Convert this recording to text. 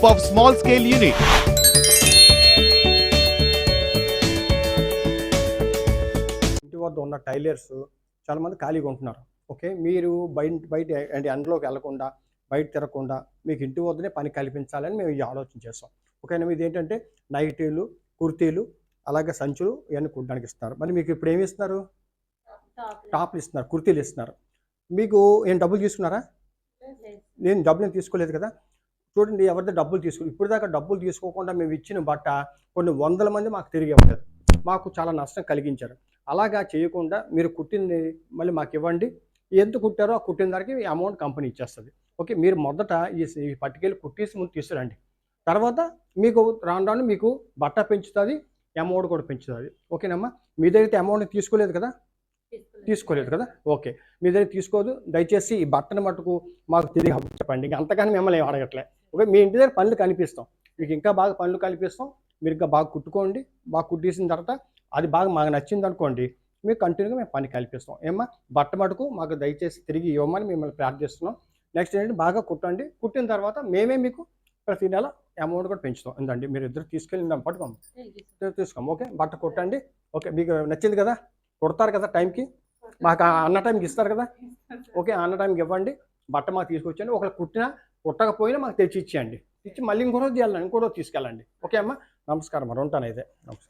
group of small scale units. ఇంటి వద్ద ఉన్న టైలర్స్ చాలా మంది ఖాళీగా ఉంటున్నారు. ఓకే? మీరు బయట బయట అంటే ఎండలోకి వెళ్ళకుండా బయట తిరగకుండా మీకు ఇంటి వద్దనే పని కల్పించాలని మేము ఈ ఆలోచన చేస్తాం. ఓకేనా? ఇది ఏంటంటే నైటీలు కుర్తీలు అలాగే సంచులు ఇవన్నీ కుట్టడానికి ఇస్తున్నారు మరి మీకు ఇప్పుడు ఏమి ఇస్తున్నారు? టాప్లు ఇస్తున్నారు కుర్తీలు ఇస్తున్నారు. మీకు ఏం డబ్బులు తీసుకున్నారా? నేను డబ్బులు తీసుకోలేదు కదా? చూడండి ఎవరితో డబ్బులు తీసుకో ఇప్పుడు దాకా డబ్బులు తీసుకోకుండా మేము ఇచ్చిన బట్ట కొన్ని వందల మంది మాకు తిరిగి ఇవ్వలేదు. మాకు చాలా నష్టం కలిగించారు. అలాగా చేయకుండా మీరు కుట్టింది మళ్ళీ మాకు ఇవ్వండి. ఎంత కుట్టారో ఆ కుట్టిన దానికి అమౌంట్ కంపెనీ ఇచ్చేస్తుంది. ఓకే మీరు మొదట ఈ పట్టుకెళ్ళి కుట్టేసి ముందు తీసుకురండి. తర్వాత మీకు రాను రాను మీకు బట్ట పెంచుతుంది అమౌంట్ కూడా పెంచుతుంది. ఓకేనమ్మా? మీ దగ్గర అమౌంట్ తీసుకోలేదు కదా? తీసుకోలేదు. కదా? ఓకే. మీ దగ్గర తీసుకోదు. దయచేసి ఈ బట్టను మటుకు మాకు తిరిగి చెప్పండి. ఇంక అంతకని మిమ్మల్ని అడగట్లే. ఓకే మీ ఇంటి దగ్గర పనులు కనిపిస్తాం. మీకు ఇంకా బాగా పనులు కనిపిస్తాం. మీరు ఇంకా బాగా కుట్టుకోండి. బాగా కుట్టేసిన తర్వాత అది బాగా మాకు నచ్చింది అనుకోండి మీకు కంటిన్యూగా మేము పని కల్పిస్తాం. ఏమ్మా బట్ట మటుకు మాకు దయచేసి తిరిగి ఇవ్వమని మిమ్మల్ని ప్రార్థిస్తున్నాం. నెక్స్ట్ ఏంటంటే బాగా కుట్టండి. కుట్టిన తర్వాత మేమే మీకు ప్రతి నెల అమౌంట్ కూడా పెంచుతాం. ఎంతండి మీరు ఇద్దరు తీసుకెళ్ళి పట్టుకోం తీసుకోం ఓకే బట్ట కుట్టండి. ఓకే మీకు నచ్చింది కదా? కుడతారు కదా టైంకి? మాకు అన్న టైంకి ఇస్తారు కదా? ఓకే అన్న టైంకి ఇవ్వండి. బట్ట మాకు తీసుకొచ్చండి ఒకవేళ కుట్టినా పుట్టకపోయినా మాకు తెచ్చి ఇచ్చేయండి ఇచ్చి మళ్ళీ ఇంకో రోజు చేయాలండి ఇంకో రోజు తీసుకెళ్ళండి. ఓకే అమ్మా? నమస్కారం మరి ఉంటాను అయితే. నమస్కారం.